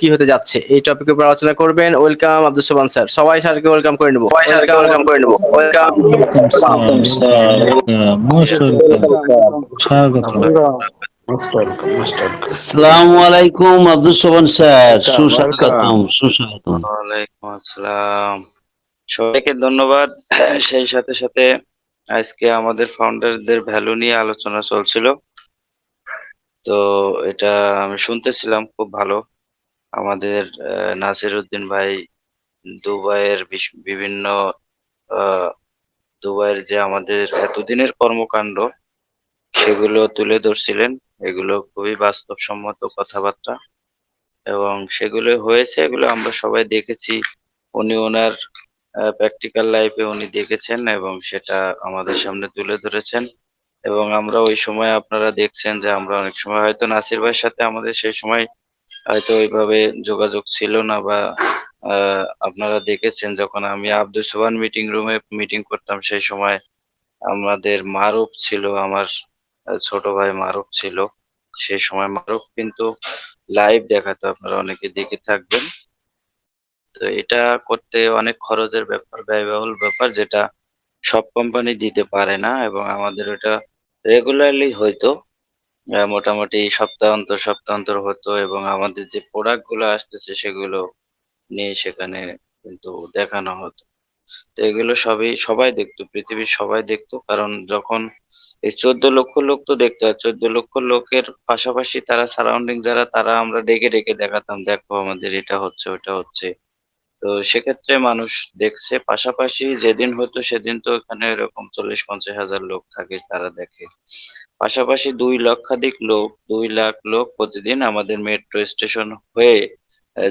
কি হতে যাচ্ছে। এই টপিকের উপর আলোচনা করবেন ওয়েলকাম আব্দুল সোবান স্যার। সবাই স্যারকে ওয়েলকাম করে নেব। সবাই স্যারকে ওয়েলকাম করে নেব। ওয়েলকাম। আসসালামু আলাইকুম আব্দুল সোবান স্যার। সুস্বাগতম সুস্বাগতম। ওয়ালাইকুম আসসালাম। সবাইকে ধন্যবাদ। সেই সাথে সাথে আজকে আমাদের ফাউন্ডারদের ভ্যালু নিয়ে আলোচনা চলছিল। তো এটা আমি শুনতেছিলাম খুব ভালো। আমাদের নাসির উদ্দিন ভাই দুবাইয়ের বিভিন্ন দুবাইয়ের যে আমাদের এতদিনের কর্মকাণ্ড, সেগুলো তুলে ধরছিলেন। এগুলো খুবই বাস্তবসম্মত কথাবার্তা এবং সেগুলো হয়েছে, এগুলো আমরা সবাই দেখেছি। উনি ওনার প্র্যাকটিক্যাল লাইফে উনি দেখেছেন এবং সেটা আমাদের সামনে তুলে ধরেছেন। এবং আমরা ওই সময় আপনারা দেখছেন যে আমরা অনেক সময় হয়তো নাসির ভাইয়ের সাথে আমাদের সেই সময় হয়তো ওইভাবে যোগাযোগ ছিল না বা আপনারা দেখেছেন যখন আমি আব্দুল সোবান মিটিং রুমে মিটিং করতাম সেই সময় আমাদের মারুফ ছিল, আমার ছোট ভাই মারুফ ছিল। সেই সময় মারুফ কিন্তু লাইভ দেখাতো, আপনারা অনেকে দেখে থাকবেন। তো এটা করতে অনেক খরচের ব্যাপার, ব্যয়বহুল ব্যাপার যেটা সব কোম্পানি দিতে পারে না এবং আমাদের এটা রেগুলারলি হয়তো মোটামুটি সপ্তাহ অন্তর সপ্তাহ অন্তর হতো এবং আমাদের যে প্রোডাক্টগুলো আসতেছে সেগুলো নিয়ে সেখানে কিন্তু দেখানো হতো। তো এগুলো সবই, সবাই দেখতো, পৃথিবীর সবাই দেখতো, কারণ যখন এই চোদ্দ লক্ষ লোক তো দেখতো আর চোদ্দ লক্ষ লোকের পাশাপাশি তারা সারাউন্ডিং যারা, তারা আমরা ডেকে ডেকে দেখাতাম, দেখো আমাদের এটা হচ্ছে, ওটা হচ্ছে। তো সেক্ষেত্রে মানুষ দেখছে, পাশাপাশি যেদিন হতো সেদিন তো এখানে এরকম চল্লিশ, পঞ্চাশ হাজার লোক থাকে, তারা দেখে। পাশাপাশি দুই লক্ষাধিক লোক, দুই লাখ লোক প্রতিদিন আমাদের মেট্রো স্টেশন হয়ে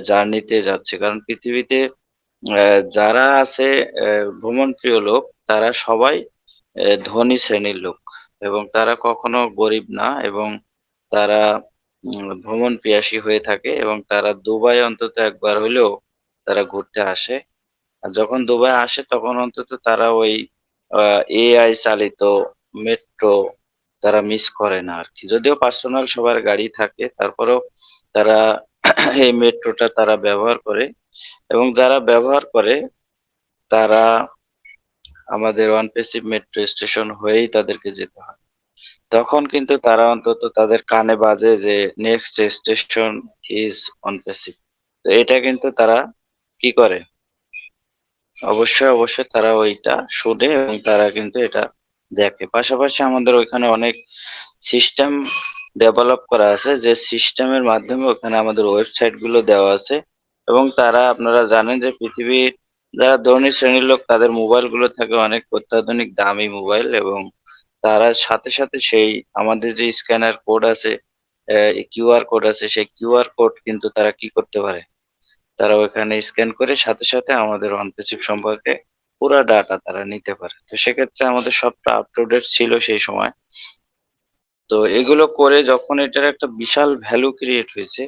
জার্নিতে যাচ্ছে। কারণ পৃথিবীতে যারা আছে ভ্রমণ প্রিয় লোক, তারা সবাই ধনী শ্রেণির লোক। এবং তারা কখনো গরিব না এবং তারা ভ্রমণ পিয়াসী হয়ে থাকে এবং তারা দুবাই অন্তত একবার হলেও তারা ঘুরতে আসে। আর যখন দুবাই আসে, তখন অন্তত তারা ওই এআই চালিত মেট্রো তারা মিস করে না আর কি যদিও পার্সোনাল সবার গাড়ি থাকে, তারপরেও তারা এই মেট্রোটা তারা ব্যবহার করে এবং যারা ব্যবহার করে, তারা আমাদের ওয়ান পেসিভ মেট্রো স্টেশন হয়েই তাদেরকে যেতে হয়। তখন কিন্তু তারা অন্তত তাদের কানে বাজে যে next station is on passive তো এটা কিন্তু তারা কি করে? অবশ্যই অবশ্যই তারা ওইটা শুনে এবং তারা কিন্তু এটা দেখে। পাশাপাশি আমাদের ওইখানে অনেক সিস্টেম ডেভেলপ করা আছে, যে সিস্টেমের মাধ্যমে ওখানে আমাদের ওয়েবসাইটগুলো দেওয়া আছে। এবং তারা আপনারা জানেন যে পৃথিবীর যারা ধনী শ্রেণির লোক, তাদের মোবাইলগুলো থাকে অনেক অত্যাধুনিক দামি মোবাইল এবং তারা সাথে সাথে সেই আমাদের যে স্ক্যানার কোড আছে কিউআর কোড আছে, সেই কিউআর কোড কিন্তু তারা কি করতে পারে? তারা ওখানে স্ক্যান করে সাথে সাথে আমাদের অনপেসিভ সম্পর্কে পুরো ডাটা তারা নিতে পারে। তো সেক্ষেত্রে আমাদের সবটা আপ ছিল সেই সময়। তো এগুলো করে যখন এটার একটা বিশাল ভ্যালু ক্রিয়েট হয়েছে,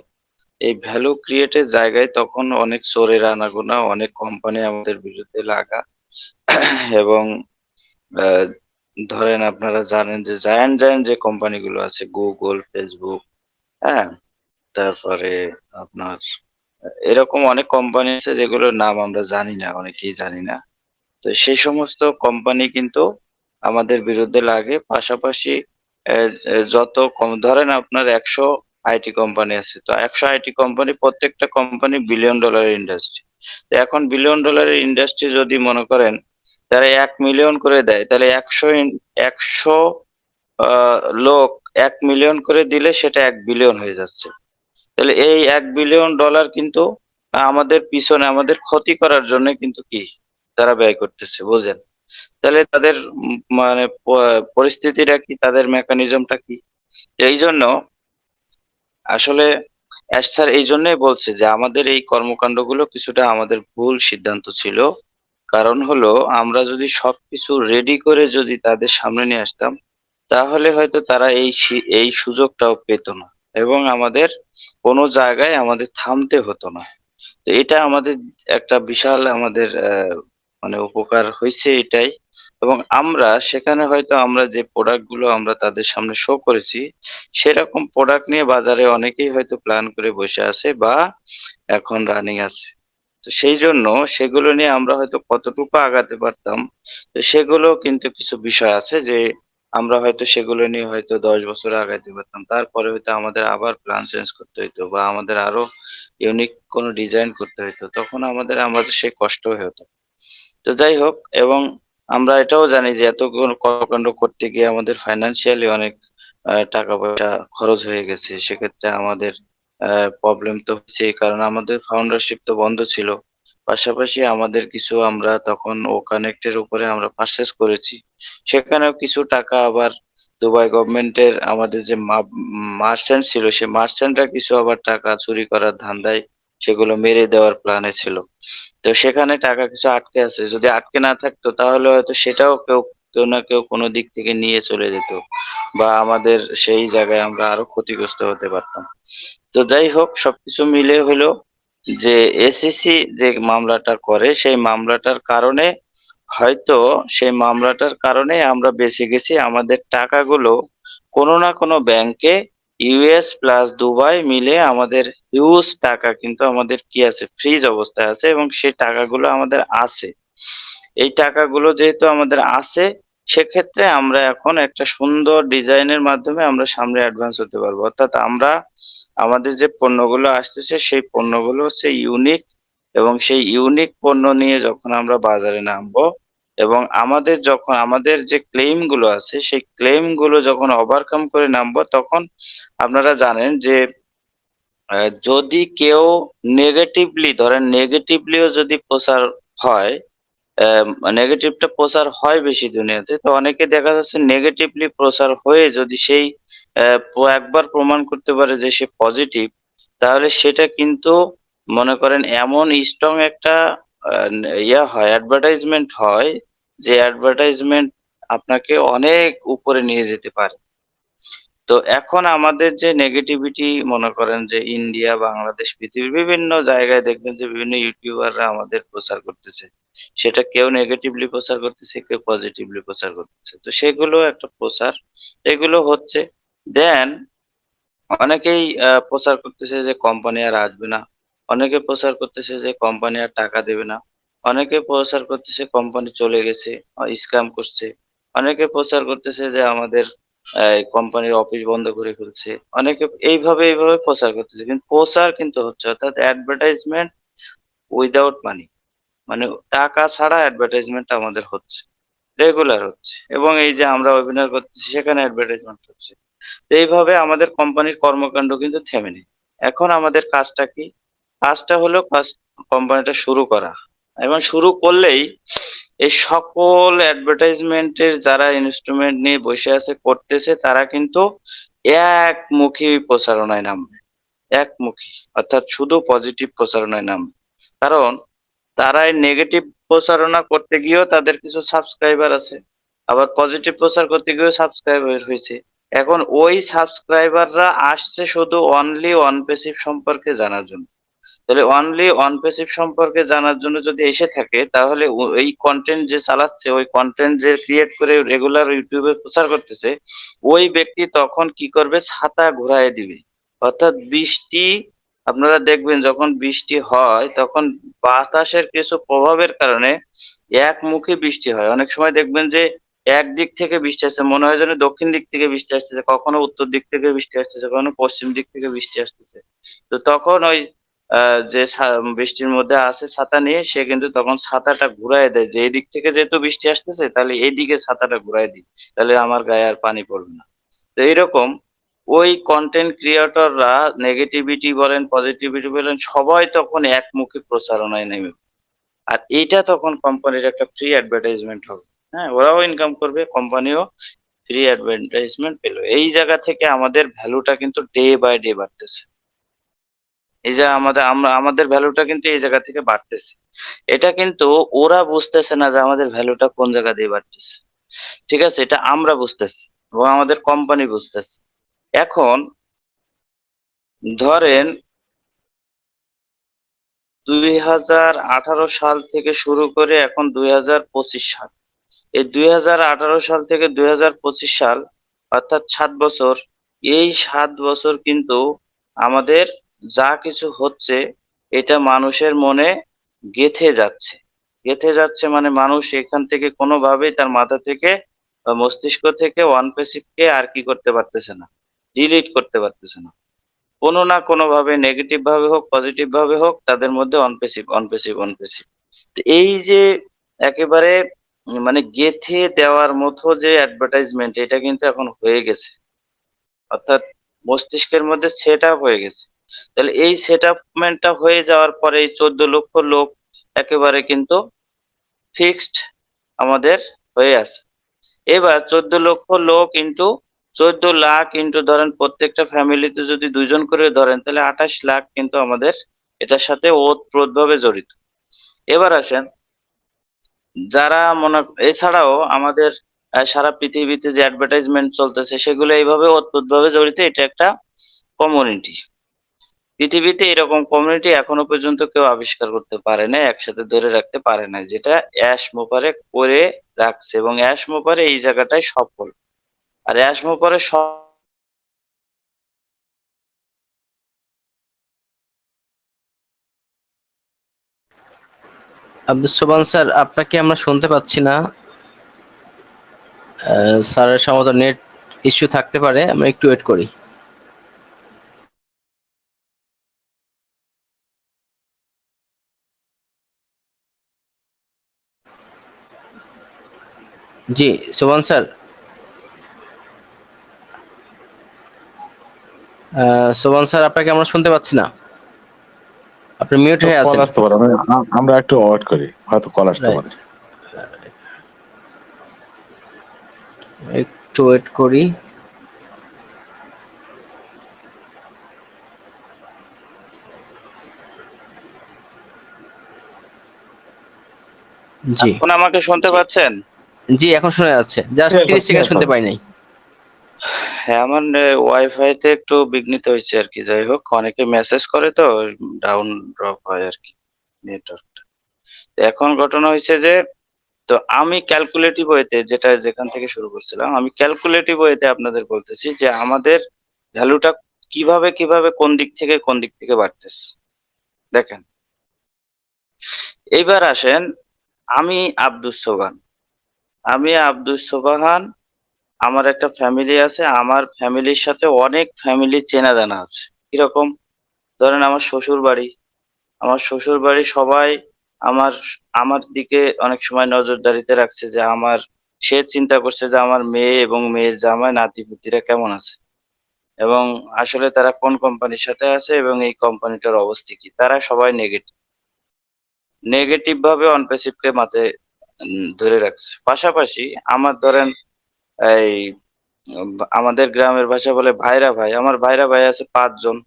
এই ভ্যালু ক্রিয়েটের জায়গায় তখন অনেক চোরের আনাগোনা, অনেক কোম্পানি আমাদের বিরুদ্ধে লাগা। এবং ধরেন আপনারা জানেন যে জায়ান্ট জায়ান্ট যে কোম্পানিগুলো আছে গুগল ফেসবুক হ্যাঁ? তারপরে আপনার, এরকম অনেক কোম্পানি আছে যেগুলোর নাম আমরা জানি না, অনেকেই জানি না। তো সেই সমস্ত কোম্পানি কিন্তু আমাদের বিরুদ্ধে লাগে। পাশাপাশি যত কম, ধরেন আপনার একশো আইটি কোম্পানি আছে, তো একশো আইটি কোম্পানি প্রত্যেকটা কোম্পানি বিলিয়ন ডলারের ইন্ডাস্ট্রি তো এখন বিলিয়ন ডলারের ইন্ডাস্ট্রি যদি মনে করেন তারা এক মিলিয়ন করে দেয়, তাহলে একশো একশো লোক এক মিলিয়ন করে দিলে সেটা এক বিলিয়ন হয়ে যাচ্ছে। তাহলে এই এক বিলিয়ন ডলার কিন্তু আমাদের পিছনে, আমাদের ক্ষতি করার জন্য কিন্তু কি? তারা ব্যয় করতেছে, বুঝেন? তাহলে তাদের মানে পরিস্থিতিটা কি? তাদের মেকানিজমটা কি? এই জন্য আসলে স্যার এই জন্যই বলছে যে, আমাদের এই কর্মকাণ্ডগুলো কিছুটা আমাদের ভুল সিদ্ধান্ত ছিল। কারণ হলো, আমরা যদি সবকিছু রেডি করে যদি তাদের সামনে নিয়ে আসতাম, তাহলে হয়তো তারা এই এই সুযোগটাও পেত না। এবং আমাদের কোনো জায়গায় আমাদের থামতে হতো না। তো এটা আমাদের একটা বিশাল আমাদের মানে উপকার হয়েছে এটাই। এবং আমরা সেখানে হয়তো আমরা যে প্রোডাক্টগুলো আমরা তাদের সামনে শো করেছি, সেরকম প্রোডাক্ট নিয়ে বাজারে অনেকেই হয়তো প্ল্যান করে বসে আছে বা এখন রানিং আছে। তো সেই জন্য সেগুলো নিয়ে আমরা হয়তো কতটুকু আগাতে পারতাম, তো সেগুলো কিন্তু কিছু বিষয় আছে যে আমরা হয়তো সেগুলো নিয়ে হয়তো দশ বছর আগাইতে পারতাম। তারপরে হয়তো আমাদের আবার প্ল্যান চেঞ্জ করতে হইতো বা আমাদের আরও ইউনিক কোনো ডিজাইন করতে হইতো। তখন আমাদের আমাদের সেই কষ্ট হয়ে হতো। তো যাই হোক, এবং আমরা এটাও জানি যে এত কর্মকাণ্ড করতে গিয়ে আমাদের ফাইন্যান্সিয়ালি অনেক টাকা পয়সা খরচ হয়ে গেছে। সেক্ষেত্রে আমাদের প্রবলেম তো হচ্ছে কারণ আমাদের ফাউন্ডারশিপ তো বন্ধ ছিল। পাশাপাশি আমাদের কিছু আমরা তখন ও কানেক্টের উপরে আমরা পারচেস করেছি। সেখানেও কিছু টাকা আবার দুবাই গভর্নমেন্টের আমাদের যে মার্চেন্ট ছিল, সে মার্চেন্টরা কিছু আবার টাকা চুরি করার ধান্দায় সেগুলো মেরে দেওয়ার প্ল্যানে ছিল। তো সেখানে টাকা কিছু আটকে আছে। যদি আটকে না থাকতো, তাহলে হয়তো সেটাও কেউ কেউ না কেউ কোনো দিক থেকে নিয়ে চলে যেত বা আমাদের সেই জায়গায় আমরা আরও ক্ষতিগ্রস্ত হতে পারতাম। তো যাই হোক, সবকিছু মিলে হলো যে এসিসি যে মামলাটা করে, সেই মামলাটার কারণে হয়তো সেই মামলাটার কারণে আমরা বেঁচে গেছি। আমাদের টাকাগুলো কোনো না কোনো ব্যাংকে ইউএস প্লাস দুবাই মিলে আমাদের হিউজ টাকা কিন্তু আমাদের কি আছে? ফ্রিজ অবস্থায় আছে এবং সেই টাকাগুলো আমাদের আছে। এই টাকাগুলো যেহেতু আমাদের আছে, সেক্ষেত্রে আমরা এখন একটা সুন্দর ডিজাইনের মাধ্যমে আমরা সামনে অ্যাডভান্স হতে পারব। অর্থাৎ আমরা আমাদের যে পণ্যগুলো আসতেছে, সেই পণ্যগুলো হচ্ছে ইউনিক এবং সেই ইউনিক পণ্য নিয়ে যখন আমরা বাজারে নামবো এবং আমাদের যখন, আমাদের যে ক্লেমগুলো আছে, সেই ক্লেমগুলো যখন ওভারকাম করে নামবো, তখন আপনারা জানেন যে যদি কেউ নেগেটিভলি ধরেন নেগেটিভলিও যদি প্রচার হয় নেগেটিভটা প্রচার হয় বেশি দুনিয়াতে, তো অনেকে দেখা যাচ্ছে নেগেটিভলি প্রচার হয়ে যদি সেই একবার প্রমাণ করতে পারে যে সে পজিটিভ তাহলে সেটা কিন্তু মনে করেন এমন স্ট্রং একটা ইয়া হয় অ্যাডভার্টাইজমেন্ট হয় যে অ্যাডভার্টাইজমেন্ট আপনাকে অনেক উপরে নিয়ে যেতে পারে। তো এখন আমাদের যে নেগেটিভিটি মনে করেন যে ইন্ডিয়া বাংলাদেশ পৃথিবীর বিভিন্ন জায়গায় দেখবেন যে বিভিন্ন ইউটিউবাররা আমাদের প্রচার করতেছে। সেটা কেউ নেগেটিভলি প্রচার করতেছে, কেউ পজিটিভলি প্রচার করতেছে। তো সেগুলো একটা প্রচার, এগুলো হচ্ছে। দেন অনেকেই প্রচার করতেছে যে কোম্পানি আর আসবে না। অনেকে প্রচার করতেছে যে কোম্পানি আর টাকা দেবে না। অনেকে প্রচার করতেছে কোম্পানি চলে গেছে স্ক্যাম করছে। অনেকে প্রচার করতেছে যে আমাদের কোম্পানির অফিস বন্ধ করে ফেলছে। অনেকে এইভাবে এইভাবে প্রচার করতেছে। কিন্তু প্রচার কিন্তু হচ্ছে, অর্থাৎ অ্যাডভার্টাইজমেন্ট উইদাউট মানি মানে টাকা ছাড়া অ্যাডভার্টাইজমেন্ট আমাদের হচ্ছে রেগুলার হচ্ছে। এবং এই যে আমরা ওয়েবিনার করতেছি, সেখানে অ্যাডভার্টাইজমেন্ট হচ্ছে। এইভাবে আমাদের কোম্পানির কর্মকাণ্ড কিন্তু থেমে নেই। এখন আমাদের কাজটা কি? কাজটা হলো কাজ কোম্পানিটা শুরু করা। এবং শুরু করলেই এই সকল অ্যাডভার্টাইজমেন্টের যারা ইনস্ট্রুমেন্ট নিয়ে বসে আছে, করতেছে, তারা কিন্তু একমুখী প্রচারণায় নামবে। একমুখী, অর্থাৎ শুধু পজিটিভ প্রচারণায় নামবে। কারণ তারা এই নেগেটিভ প্রচারণা করতে গিয়েও তাদের কিছু সাবস্ক্রাইবার আছে। আবার পজিটিভ প্রচার করতে গিয়েও সাবস্ক্রাইবার হয়েছে। এখন ওই সাবস্ক্রাইবাররা আসছে শুধু অনলি অন পেসিভ সম্পর্কে জানার জন্য। তাহলে অনলি অন পেসিভ সম্পর্কে জানার জন্য যদি এসে থাকে, তাহলে এই কন্টেন্ট যে চালাচ্ছে, ওই কন্টেন্ট যে ক্রিয়েট করে রেগুলার ইউটিউবে প্রচার করতেছে, ওই ব্যক্তি তখন কি করবে? ছাতা ঘুরায় দিবে। অর্থাৎ বৃষ্টি, আপনারা দেখবেন যখন বৃষ্টি হয়, তখন বাতাসের কিছু প্রভাবের কারণে একমুখী বৃষ্টি হয়। অনেক সময় দেখবেন যে একদিক থেকে বৃষ্টি আসছে, মনে হয় যেন দক্ষিণ দিক থেকে বৃষ্টি আসতেছে, কখনো উত্তর দিক থেকে বৃষ্টি আসতেছে, কখনো পশ্চিম দিক থেকে বৃষ্টি আসতেছে। তো তখন ওই যে বৃষ্টির মধ্যে আছে ছাতা নিয়ে, সে কিন্তু তখন ছাতাটা ঘুরায় দেয়। যে এই দিক থেকে যেহেতু বৃষ্টি আসতেছে, তাহলে এই দিকে ছাতাটা ঘুরায় দিই। তাহলে আমার গায়ে আর পানি পড়বে না। তো এইরকম ওই কন্টেন্ট ক্রিয়েটররা নেগেটিভিটি বলেন পজিটিভিটি বলেন, সবাই তখন একমুখী প্রচারণায় নেমে আর এইটা তখন কোম্পানির একটা ফ্রি অ্যাডভার্টাইজমেন্ট হবে। হ্যাঁ ওরাও ইনকাম করবে কোম্পানিও ফ্রি অ্যাডভার্টাইজমেন্ট পেল। এই জায়গা থেকে আমাদের ভ্যালুটা কিন্তু ডে বাই ডে বাড়তেছে। এই যে আমাদের, আমরা, আমাদের ভ্যালুটা কিন্তু এই জায়গা থেকে বাড়তেছে। এটা কিন্তু ওরা বুঝতেছে না যে আমাদের ভ্যালুটা কোন জায়গা দিয়ে বাড়তেছে। ঠিক আছে? এটা আমরা বুঝতেছি এবং আমাদের কোম্পানি বুঝতেছে। এখন ধরেন দুই হাজার আঠারো সাল থেকে শুরু করে এখন দুই হাজার পঁচিশ সাল। এই দুই হাজার আঠারো সাল থেকে দুই হাজার পঁচিশ সাল, অর্থাৎ সাত বছর, এই সাত বছর কিন্তু আমাদের যা কিছু হচ্ছে, এটা মানুষের মনে গেঁথে যাচ্ছে। গেঁথে যাচ্ছে মানে মানুষ এখান থেকে কোনোভাবেই তার মাথা থেকে মস্তিষ্ক থেকে ওয়ান কে আর কি করতে পারতেছে না ডিলিট করতে পারতেছে না। কোনো না কোনোভাবে নেগেটিভ ভাবে হোক পজিটিভ ভাবে হোক, তাদের মধ্যে অনপেসিভ অনপেসিভ অনপেসিভ এই যে একেবারে মানে গেথে দেওয়ার মতো যে অ্যাডভার্টাইজমেন্ট এটা কিন্তু এখন হয়ে গেছে। অর্থাৎ মস্তিষ্কের মধ্যে সেট আপ হয়ে গেছে। তাহলে এই সেট আপমেন্টটা হয়ে যাওয়ার পরে এই চোদ্দ লক্ষ লোক একেবারে কিন্তু ফিক্সড আমাদের হয়ে আছে। এবার চোদ্দ লক্ষ লোক কিন্তু চোদ্দ লাখ ইন্টু ধরেন প্রত্যেকটা ফ্যামিলিতে যদি দুজন করে ধরেন, তাহলে আঠাশ লাখ কিন্তু আমাদের এটার সাথে ওতপ্রোত ভাবে জড়িত। এবার আসেন, যারা মনে, এছাড়াও আমাদের সারা পৃথিবীতে যে অ্যাডভার্টাইজমেন্ট চলতেছে, সেগুলো এইভাবে ওতপ্রোত ভাবে জড়িত, এটা একটা কমিউনিটি পৃথিবীতে এরকম কমিউনিটি এখনও পর্যন্ত কেউ আবিষ্কার করতে পারে না একসাথে ধরে রাখতে পারে না যেটা অ্যাশ মোপারে করে রাখছে এবং অ্যাশ মোপারে এই জায়গাটায় সফল। আর অ্যাশ মোপারে আব্দুল সোবান স্যার, আপনাকে আমরা শুনতে পাচ্ছি না। স্যারের সম্ভবত নেট ইস্যু থাকতে পারে, আমরা একটু ওয়েট করি। জি সোবান স্যার। আহ, সোবান স্যার আপনাকে আমরা শুনতে পাচ্ছি না। আপনি মিউট হয়ে আছেন। আসতে পারে। আমরা- একটু ওয়েট করি। হয়তো কল আসতে. পারে। একটু ওয়েট করি। জি। এখন আমাকে শুনতে পাচ্ছেন? জি এখন শোনা যাচ্ছে। জাস্ট Clear, তিরিশ সেকেন্ড শুনতে পাই নাই হ্যাঁ আমার ওয়াইফাই তে একটু বিঘ্নিত হয়েছে আর কি যাই হোক। অনেকে মেসেজ করে তো ডাউন ড্রপ হয় আর কি নেটওয়ার্কটা এখন ঘটনা হয়েছে যে তো আমি ক্যালকুলেটিভ ওয়েতে যেটা যেখান থেকে শুরু করছিলাম আমি ক্যালকুলেটিভ ওয়েতে আপনাদের বলতেছি যে আমাদের ভ্যালুটা কীভাবে কীভাবে কোন দিক থেকে কোন দিক থেকে বাড়তেছে। দেখেন। এইবার আসেন আমি আব্দুস সোবান আমি আব্দুস সোবাহান। আমার একটা ফ্যামিলি আছে। আমার ফ্যামিলির সাথে অনেক ফ্যামিলি চেনা জানা আছে। কীরকম? ধরেন আমার শ্বশুর বাড়ি আমার শ্বশুর বাড়ি সবাই আমার আমার দিকে অনেক সময় নজরদারিতে রাখছে যে আমার, সে চিন্তা করছে যে আমার মেয়ে এবং মেয়ের জামাই নাতি পুতিরা কেমন আছে। এবং আসলে তারা কোন কোম্পানির সাথে আছে এবং এই কোম্পানিটার অবস্থা কি? তারা সবাই নেগেটিভ নেগেটিভ ভাবে অনপেসিভকে মাথায় ধরে রাখছে। পাশাপাশি আমার ধরেন এই, আমাদের গ্রামের ভাষা বলে ভাইরা ভাই। আমার ভাইরা ভাই আছে পাঁচজন।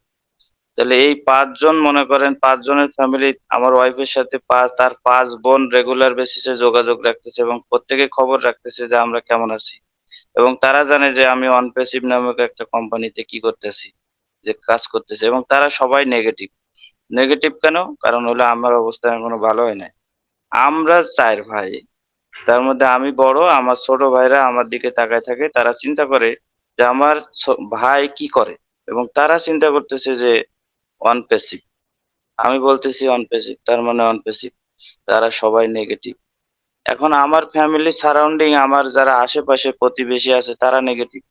তাহলে এই পাঁচজন মনে করেন, পাঁচজনের ফ্যামিলি আমার ওয়াইফের সাথে পাঁচ তার পাঁচ বোন রেগুলার বেসিসে যোগাযোগ রাখতেছে এবং প্রত্যেকে খবর রাখতেছে যে আমরা কেমন আছি। এবং তারা জানে যে আমি অনপেসিভ নামক একটা কোম্পানিতে কি করতেছি, যে কাজ করতেছে। এবং তারা সবাই নেগেটিভ নেগেটিভ কেন? কারণ হলো আমার অবস্থা এখনও ভালো হয় নাই। আমরা চার ভাই। তার মধ্যে আমি বড়, আমার ছোট ভাইরা আমার দিকে তাকায় থাকে। তারা চিন্তা করে যে আমার ভাই কি করে? এবং তারা চিন্তা করতেছে যে অনপেসিভ আমি বলতেছি অনপেসিভ তার মানে অনপেসিভ তারা সবাই নেগেটিভ এখন আমার ফ্যামিলি সারাউন্ডিং আমার যারা আশেপাশে প্রতিবেশী আছে, তারা নেগেটিভ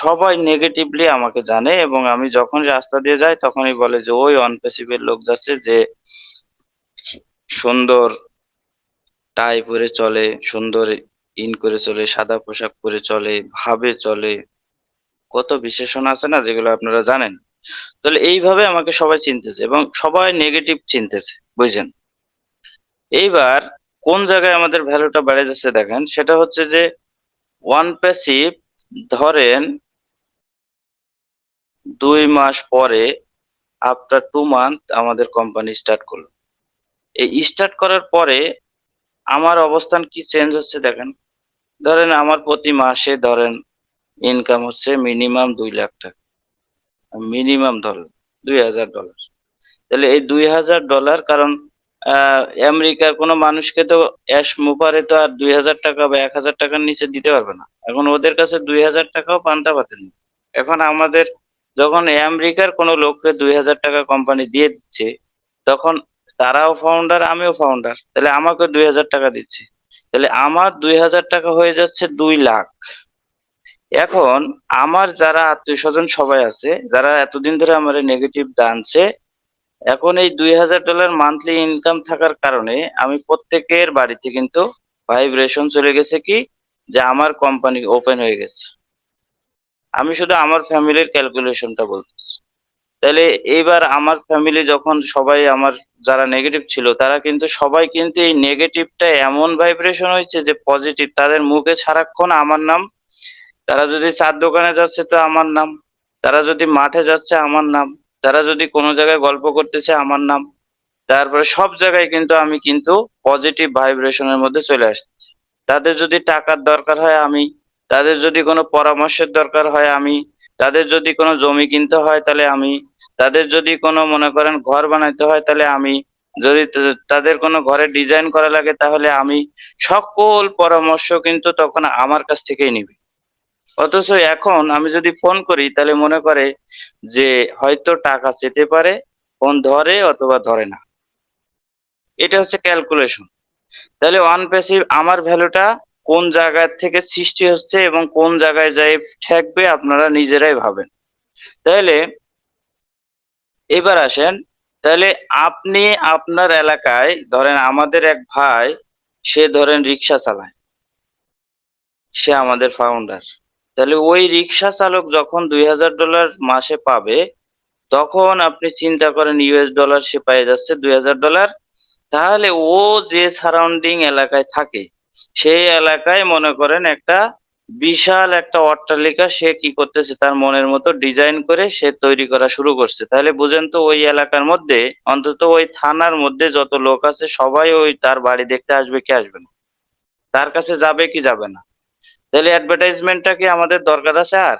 সবাই নেগেটিভলি আমাকে জানে এবং আমি যখন রাস্তা দিয়ে যাই, তখনই বলে যে, ওই অনপেসিভের লোক যাচ্ছে যে সুন্দর টাই পরে চলে, সুন্দর ইন করে চলে, সাদা পোশাক পরে চলে, ভাবে চলে। কত বিশেষণ আছে না যেগুলো আপনারা জানেন? তাহলে এইভাবে আমাকে সবাই চিনতেছে এবং সবাই নেগেটিভ চিনতেছে, বুঝছেন? এইবার কোন জায়গায় আমাদের ভ্যালুটা বেড়ে যাচ্ছে দেখেন, সেটা হচ্ছে যে ওয়ান প্যাসিভ ধরেন দুই মাস পরে আফটার টু মান্থ আমাদের কোম্পানি স্টার্ট করল। এই স্টার্ট করার পরে আমার অবস্থান কি চেঞ্জ হচ্ছে দেখেন? ধরেন আমার প্রতি মাসে ধরেন ইনকাম হচ্ছে মিনিমাম দুই লাখ টাকা। মিনিমাম ধরেন দুই হাজার ডলার তাহলে এই দুই হাজার ডলার কারণ আমেরিকার কোনো মানুষকে তো অ্যাশ মুপারে তো আর দুই হাজার টাকা বা এক হাজার টাকার নিচে দিতে পারবে না। এখন ওদের কাছে দুই হাজার টাকাও পান্তা পাতেন এখন আমাদের যখন আমেরিকার কোনো লোককে দুই হাজার টাকা কোম্পানি দিয়ে দিচ্ছে, তখন তারাও ফাউন্ডার আমিও ফাউন্ডার তাহলে আমাকে দুই হাজার টাকা দিচ্ছে। তাহলে আমার দুই হাজার টাকা হয়ে যাচ্ছে দুই লাখ। এখন আমার যারা আত্মীয় স্বজন সবাই আছে, যারা এতদিন ধরে আমার নেগেটিভ দানছে এখন এই দুই হাজার ডলার মান্থলি ইনকাম থাকার কারণে আমি প্রত্যেকের বাড়িতে কিন্তু ভাইব্রেশন চলে গেছে কি? যে আমার কোম্পানি ওপেন হয়ে গেছে। আমি শুধু আমার ফ্যামিলির ক্যালকুলেশনটা বলতেছি। তাহলে এইবার আমার ফ্যামিলি যখন সবাই আমার যারা নেগেটিভ ছিল, তারা কিন্তু সবাই কিন্তু এই নেগেটিভটা এমন ভাইব্রেশন হয়েছে যে পজিটিভ তাদের মুখে সারাক্ষণ আমার নাম। তারা যদি চার দোকানে যাচ্ছে তো আমার নাম। তারা যদি মাঠে যাচ্ছে আমার নাম। তারা যদি কোনো জায়গায় গল্প করতেছে আমার নাম। তারপরে সব জায়গায় কিন্তু আমি কিন্তু পজিটিভ ভাইব্রেশনের মধ্যে চলে আসছি। তাদের যদি টাকার দরকার হয় আমি, তাদের যদি কোনো পরামর্শের দরকার হয় আমি, তাদের যদি কোনো জমি কিনতে হয় তাহলে আমি তাদের যদি কোনো, মনে করেন, ঘর বানাইতে হয়, তাহলে আমি যদি তাদের কোনো ঘরে ডিজাইন করা লাগে, তাহলে আমি সকল পরামর্শ কিন্তু তখন আমার কাছ থেকেই নিবে। অথচ এখন আমি যদি ফোন করি, তাহলে মনে করে যে হয়তো টাকা চেতে পারে ফোন ধরে অথবা ধরে না। এটা হচ্ছে ক্যালকুলেশন তাহলে ওয়ান প্যাসিভ আমার ভ্যালুটা কোন জায়গা থেকে সৃষ্টি হচ্ছে এবং কোন জায়গায় যাই ঠেকবে, আপনারা নিজেরাই ভাবেন। তাহলে এবার আসেন, তাহলে আপনি আপনার এলাকায়, ধরেন আমাদের এক ভাই, সে ধরেন রিক্সা চালায়। সে আমাদের ফাউন্ডার তাহলে ওই রিক্সা চালক যখন দুই হাজার ডলার মাসে পাবে, তখন আপনি চিন্তা করেন ইউএস ডলার সে পেয়ে যাচ্ছে দুই হাজার ডলার। তাহলে ও যে সারাউন্ডিং এলাকায় থাকে, সেই এলাকায় মনে করেন একটা বিশাল একটা অট্টালিকা, সে কি করতেছে? তার মনের মতো ডিজাইন করে সে তৈরি করা শুরু করছে। তাহলে বুঝেন তো ওই এলাকার মধ্যে, অন্তত ওই থানার মধ্যে যত লোক আছে, সবাই ওই তার বাড়ি দেখতে আসবে কি আসবে না? তার কাছে যাবে কি যাবে না? তাহলে অ্যাডভার্টাইজমেন্টটা কি আমাদের দরকার আছে আর?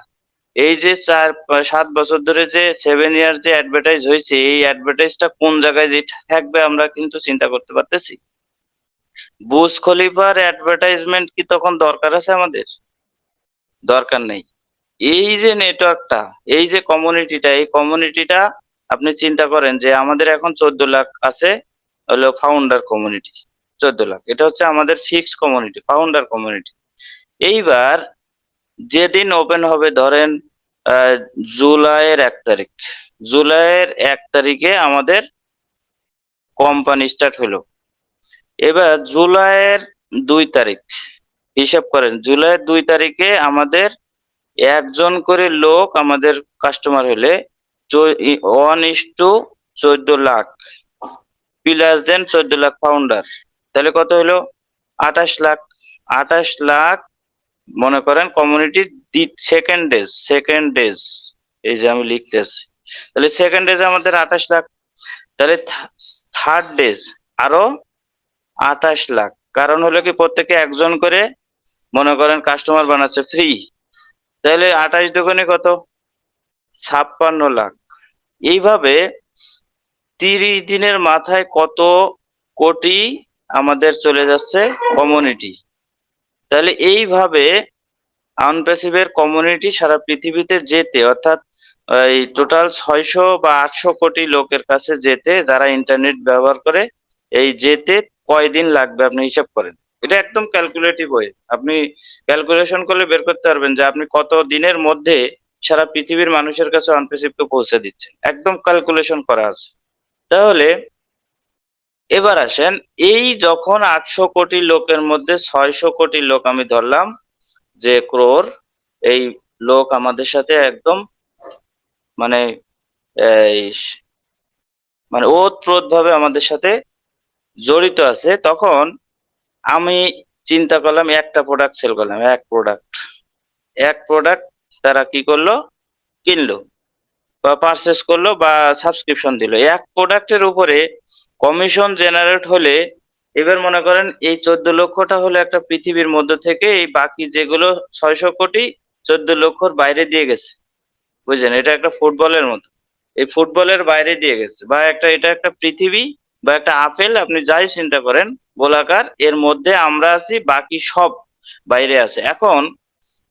এই যে চার, সাত বছর ধরে যে সেভেন ইয়ার যে অ্যাডভার্টাইজ হয়েছে, এই অ্যাডভার্টাইজটা কোন জায়গায় যে থাকবে আমরা কিন্তু চিন্তা করতে পারতেছি? বুজ খলিফার অ্যাডভার্টাইজমেন্ট কি তখন দরকার আছে আমাদের? দরকার নেই। এই যে নেটওয়ার্কটা এই যে কমিউনিটিটা এই কমিউনিটিটা আপনি চিন্তা করেন যে আমাদের এখন চোদ্দ লাখ আছে, হলো ফাউন্ডার কমিউনিটি চোদ্দ লাখ। এটা হচ্ছে আমাদের ফিক্স কমিউনিটি ফাউন্ডার কমিউনিটি এইবার যেদিন ওপেন হবে ধরেন জুলাইয়ের এক তারিখ। জুলাইয়ের এক তারিখে আমাদের কোম্পানি স্টার্ট হলো। এবার জুলাইয়ের দুই তারিখ হিসাব করেন। জুলাই দুই তারিখে আমাদের একজন করে লোক আমাদের কাস্টমার হলে ওয়ান ইস টু চোদ্দ লাখ। প্লাস দেন চোদ্দ লাখ ফাউন্ডার তাহলে কত হলো? আঠাশ লাখ। আঠাশ লাখ, মনে করেন community second days second days এই যে আমি লিখতেছি তাহলে সেকেন্ড ডেজ আমাদের আঠাশ লাখ। তাহলে থার্ড ডেজ আরও আঠাশ লাখ। কারণ হলো কি প্রত্যেকে একজন করে মনে করেন কাস্টমার বানাচ্ছে ফ্রি তাহলে আঠাশ দোকানে কত? ছাপ্পান্ন লাখ। এইভাবে তিরিশ দিনের মাথায় কত কোটি আমাদের চলে যাচ্ছে কমিউনিটি তাহলে এইভাবে আনপ্যাসিভের কমিউনিটি সারা পৃথিবীতে যেতে, অর্থাৎ এই টোটাল ছয়শো বা আটশো কোটি লোকের কাছে যেতে, যারা ইন্টারনেট ব্যবহার করে, এই যেতে কয়দিন লাগবে আপনি হিসাব করেন? এটা একদম ক্যালকুলেটিভ হয়ে আপনি ক্যালকুলেশন করলে বের করতে পারবেন যে আপনি কত দিনের মধ্যে সারা পৃথিবীর মানুষের কাছে আনপ্যাসিভকে পৌঁছে দিচ্ছেন। একদম ক্যালকুলেশন করা আছে। তাহলে এবার আসেন, এই যখন আটশো কোটি লোকের মধ্যে ছয়শো কোটি লোক আমি ধরলাম, যে ক্রোর এই লোক আমাদের সাথে একদম মানে মানে ওতপ্রোত ভাবে আমাদের সাথে জড়িত আছে, তখন আমি চিন্তা করলাম একটা প্রোডাক্ট সেল করলাম, এক প্রোডাক্ট এক প্রোডাক্ট তারা কি করল? কিনলো বা পারচেস করল বা সাবস্ক্রিপশন দিল। এক প্রোডাক্টের উপরে কমিশন জেনারেট হলে এবার মনে করেন এই চোদ্দ লক্ষটা হলো একটা পৃথিবীর মধ্য থেকে এই বাকি যেগুলো ছয়শো কোটি চোদ্দ লক্ষর বাইরে দিয়ে গেছে। বুঝলেন? এটা একটা ফুটবলের মতো। এই ফুটবলের বাইরে দিয়ে গেছে বা একটা, এটা একটা পৃথিবী বা একটা আপেল, আপনি যাই চিন্তা করেন, গোলাকার, এর মধ্যে আমরা আছি, বাকি সব বাইরে আছে। এখন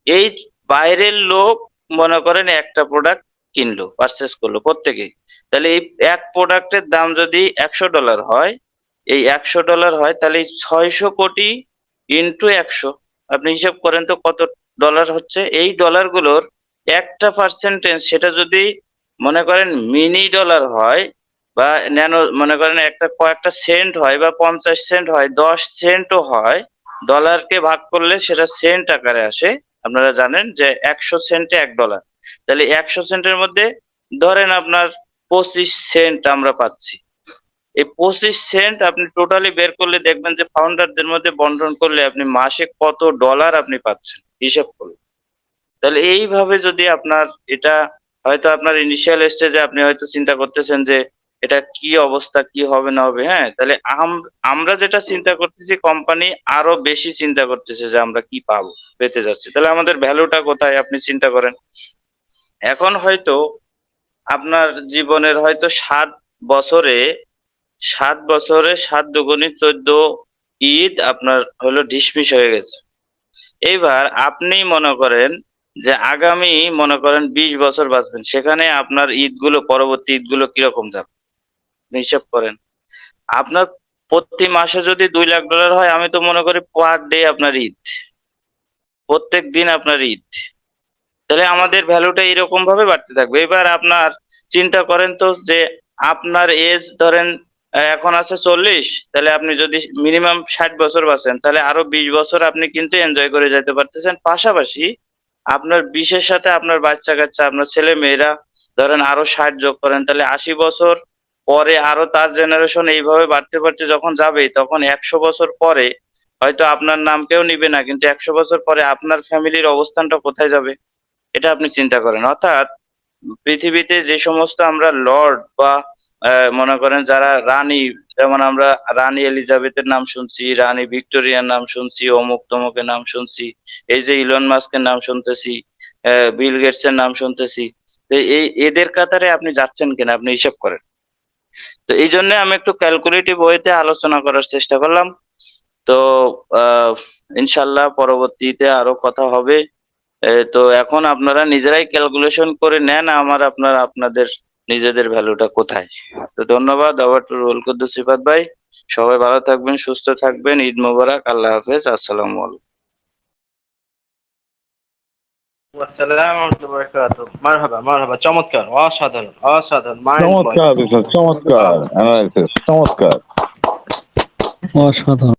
এই বাইরের লোক মনে করেন একটা প্রোডাক্ট কিনলো পারচেস করল প্রত্যেকেই। তাহলে এই এক প্রোডাক্টের দাম যদি একশো ডলার হয়, এই একশো ডলার হয়, তাহলে ছয়শো কোটি ইন্টু একশো। আপনি হিসাব করেন তো কত ডলার হচ্ছে? এই ডলারগুলোর একটা পার্সেন্টেজ সেটা যদি মনে করেন মিনি ডলার হয় বা ন্যানো, মনে করেন একটা কয়েকটা সেন্ট হয় বা পঞ্চাশ সেন্ট হয়, দশ সেন্টও হয় ডলারকে ভাগ করলে সেটা সেন্ট আকারে আসে। আপনারা জানেন যে একশো সেন্টে এক ডলার তাহলে একশো সেন্টের মধ্যে ধরেন আপনার পঁচিশ সেন্ট আমরা পাচ্ছি। এই পঁচিশ সেন্ট আপনি টোটালি বের করলে দেখবেন যে ফাউন্ডারদের মধ্যে বন্টন করলে আপনি মাসে কত ডলার আপনি পাচ্ছেন, হিসাব করলে তাহলে এইভাবে যদি আপনার এটা হয়তো আপনার ইনিশিয়াল স্টেজে আপনি হয়তো চিন্তা করতেছেন যে এটা কি অবস্থা, কি হবে না হবে হ্যাঁ? তাহলে আম- আমরা যেটা চিন্তা করতেছি কোম্পানি আরও বেশি চিন্তা করতেছে যে আমরা কি পাবো, পেতে যাচ্ছি। তাহলে আমাদের ভ্যালুটা কোথায়, আপনি চিন্তা করেন। এখন হয়তো আপনার জীবনের হয়তো সাত বছরে সাত বছরে সাত দুগুণী চোদ্দ ঈদ আপনার হলো ঢিসমিস হয়ে গেছে। এইবার আপনি মনে করেন যে আগামী মনে করেন বিশ বছর বাঁচবেন, সেখানে আপনার ঈদগুলো, পরবর্তী ঈদগুলো কীরকম যাবে? হিসাব করেন। আপনার প্রতি মাসে যদি দুই লাখ ডলার হয়, আমি তো মনে করি পার ডে আপনার ঈদ। প্রত্যেক দিন আপনার ঈদ। তাহলে আমাদের ভ্যালুটা এরকম ভাবে বাড়তে থাকবে। এবার আপনার চিন্তা করেন তো যে আপনার এজ ধরেন এখন আছে চল্লিশ, তাহলে আপনি যদি মিনিমাম ষাট বছর বাঁচেন, তাহলে আরও বিশ বছর আপনি কিন্তু এনজয় করে যেতে পারতেছেন। পাশাপাশি আপনার বিশের সাথে আপনার বাচ্চা কাচ্চা আপনার ছেলে মেয়েরা ধরেন আরও ষাট যোগ করেন, তাহলে আশি বছর পরে আরও তার জেনারেশন এইভাবে বাড়তে বাড়তে যখন যাবে, তখন একশো বছর পরে হয়তো আপনার নাম কেউ নিবে না, কিন্তু একশো বছর পরে আপনার ফ্যামিলির অবস্থানটা কোথায় যাবে? এটা আপনি চিন্তা করেন। অর্থাৎ পৃথিবীতে যে সমস্ত আমরা লর্ড বা মনে করেন যারা রানী, যেমন আমরা রানী এলিজাবেথের নাম শুনছি, রানী ভিক্টোরিয়ার নাম শুনছি, অমুক তমুকের নাম শুনছি, এই যে ইলন মাস্কের নাম শুনতেছি বিল গেটসের নাম শুনতেছি এই, এদের কাতারে আপনি যাচ্ছেন কিনা আপনি হিসাব করেন। তো এই জন্য আমি একটু ক্যালকুলেটিভ ওয়েতে আলোচনা করার চেষ্টা করলাম। তো ইনশাল্লাহ পরবর্তীতে আরও কথা হবে। তো এখন আপনারা নিজেরাই ক্যালকুলেশন করে নেন আমার আপনার, আপনাদের, নিজেদের ভ্যালুটা কোথায়। তো ধন্যবাদ। আবার টু রোল সিফাত ভাই। সবাই ভালো থাকবেন, সুস্থ থাকবেন। ঈদ মোবারক। আল্লাহ হাফেজ। আসসালামু আলাইকুম। আসসালামু আলাইকুম ওয়া বারাকাতুহু মারহাবা মারহাবা চমৎকার অসাধারণ অসাধারণ mind blowing। চমৎকার বিশাল চমৎকার অ্যানালাইসিস চমৎকার অসাধারণ